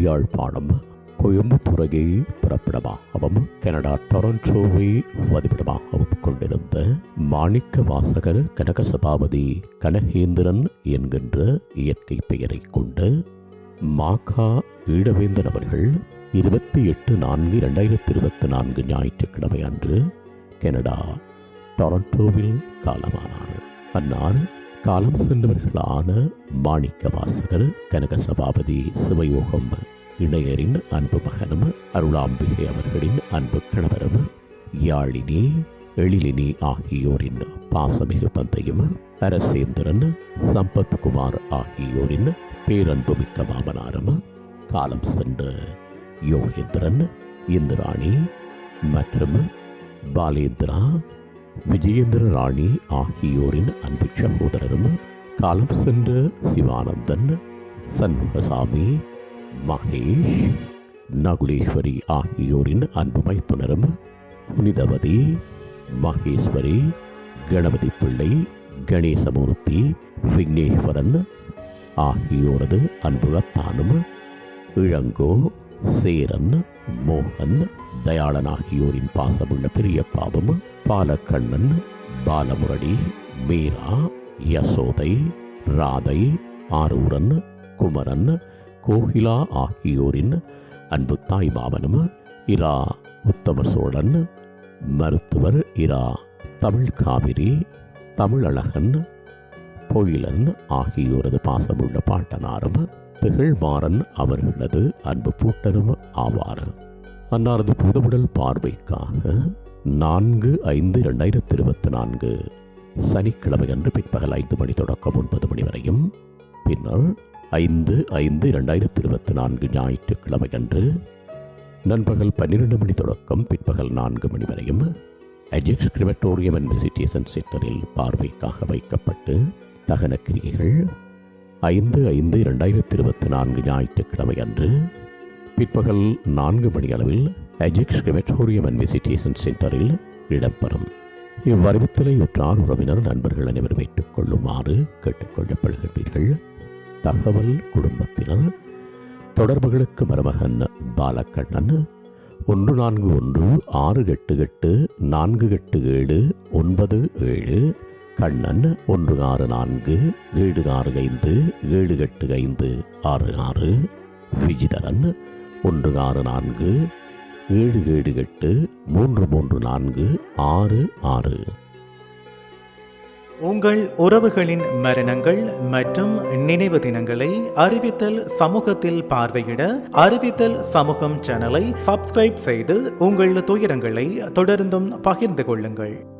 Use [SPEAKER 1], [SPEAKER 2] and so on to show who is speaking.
[SPEAKER 1] Yazhpanam கோயம்புத்தூரையை புறப்படமாகவும் Canada டொரண்டோவை வதிப்பிடமாகவும் கொண்டிருந்த மாணிக்க வாசகர் கனக சபாபதி கனகேந்திரன் என்கின்ற இயற்கை பெயரைக் கொண்டு மாகா ஈழவேந்தன் அவர்கள் இருபத்தி எட்டு நான்கு இரண்டாயிரத்தி இருபத்தி நான்கு ஞாயிற்றுக்கிழமை அன்று கனடா டொரண்டோவில் காலமானார். அன்னார் காலம் சென்றவர்களான மாணிக்க வாசகர் கனக சபாபதி சிவயோகம் இணையரின் அன்பு மகனும் அருளாம்பிகை அவர்களின் அன்பு கணவரும் யாழினி எழிலினி ஆகியோரின் பாசமிகு தந்தையும் அரசேந்திரன் சம்பத்குமார் ஆகியோரின் பேரன்புமிக்க மாமனாரும் காலம் சென்ற யோகேந்திரன் இந்திராணி மற்றும் பாலேந்திரா விஜயேந்திர ராணி ஆகியோரின் அன்பு சகோதரரும் காலம் சென்ற சிவானந்தன் சண்முகசாமி மகேஷ் நகுலேஸ்வரி ஆகியோரின் அன்பு மைத்துனரும் புனிதவதி மகேஸ்வரி கணபதி பிள்ளை கணேசமூர்த்தி விக்னேஸ்வரன் ஆகியோரது அன்புகத்தானும் இளங்கோ சேரன் மோகன் தயாளன் ஆகியோரின் பாசமுள்ள பெரியப்பாவும் பாலக்கண்ணன் பாலமுரளி மீரா யசோதை ராதை ஆரூரன் குமரன் கோகிலா ஆகியோரின் அன்பு தாய் இரா உத்தம சோழன் மருத்துவர் இரா தமிழ் காவிரி தமிழழகன் பொழிலன் ஆகியோரது பாசமுள்ள பாட்டனாரும் திகழ்மாறன் அவர்களது அன்பு பூட்டனும் ஆவார். அன்னாரது புதுவுடல் பார்வைக்காக நான்கு ஐந்து இரண்டாயிரத்தி இருபத்தி நான்கு சனிக்கிழமை அன்று பிற்பகல் ஐந்து மணி தொடக்கம் ஒன்பது மணி வரையும். பின்னர் ஐந்து ஐந்து இரண்டாயிரத்தி இருபத்தி நான்கு ஞாயிற்றுக்கிழமை அன்று நண்பகல் பன்னிரெண்டு மணி தொடக்கம் பிற்பகல் நான்கு மணி வரையும். அஜெக்ஸ் கிரிமட்டோரியம் அண்ட் விசிட்டேஷன் சென்டரில் பார்வைக்காக வைக்கப்பட்டு தகன கிரியைகள் ஐந்து ஐந்து இரண்டாயிரத்தி இருபத்தி நான்கு ஞாயிற்றுக்கிழமை அன்று பிற்பகல் நான்கு மணி அளவில் அஜெக்ஸ் கிரிமட்டோரியம் அண்ட் விசிட்டேஷன் சென்டரில் இடம்பெறும். இவ்வறிவித்தலை உற்றார் உறவினர் நண்பர்கள் அனைவரும் ஏற்றுக்கொள்ளுமாறு கேட்டுக்கொள்ளப்படுகின்றீர்கள். தகவல் குடும்பத்தினர் தொடர்புகளுக்கு மருமகன் பாலக்கண்ணன் ஒன்று நான்கு ஒன்று ஆறு எட்டு எட்டு நான்கு எட்டு ஏழு ஒன்பது ஏழு கண்ணன் ஒன்று ஆறு நான்கு ஏழு ஆறு ஐந்து ஏழு எட்டு ஐந்து ஆறு ஆறு விஜிதரன் ஒன்று ஆறு நான்கு ஏழு ஏழு எட்டு மூன்று மூன்று நான்கு ஆறு ஆறு.
[SPEAKER 2] உங்கள் உறவுகளின் மரணங்கள் மற்றும் நினைவு தினங்களை அறிவித்தல் சமூகத்தில் பார்வையிட அறிவித்தல் சமூகம் சேனலை சப்ஸ்கிரைப் செய்து உங்கள் துயரங்களை தொடர்ந்தும் பகிர்ந்து கொள்ளுங்கள்.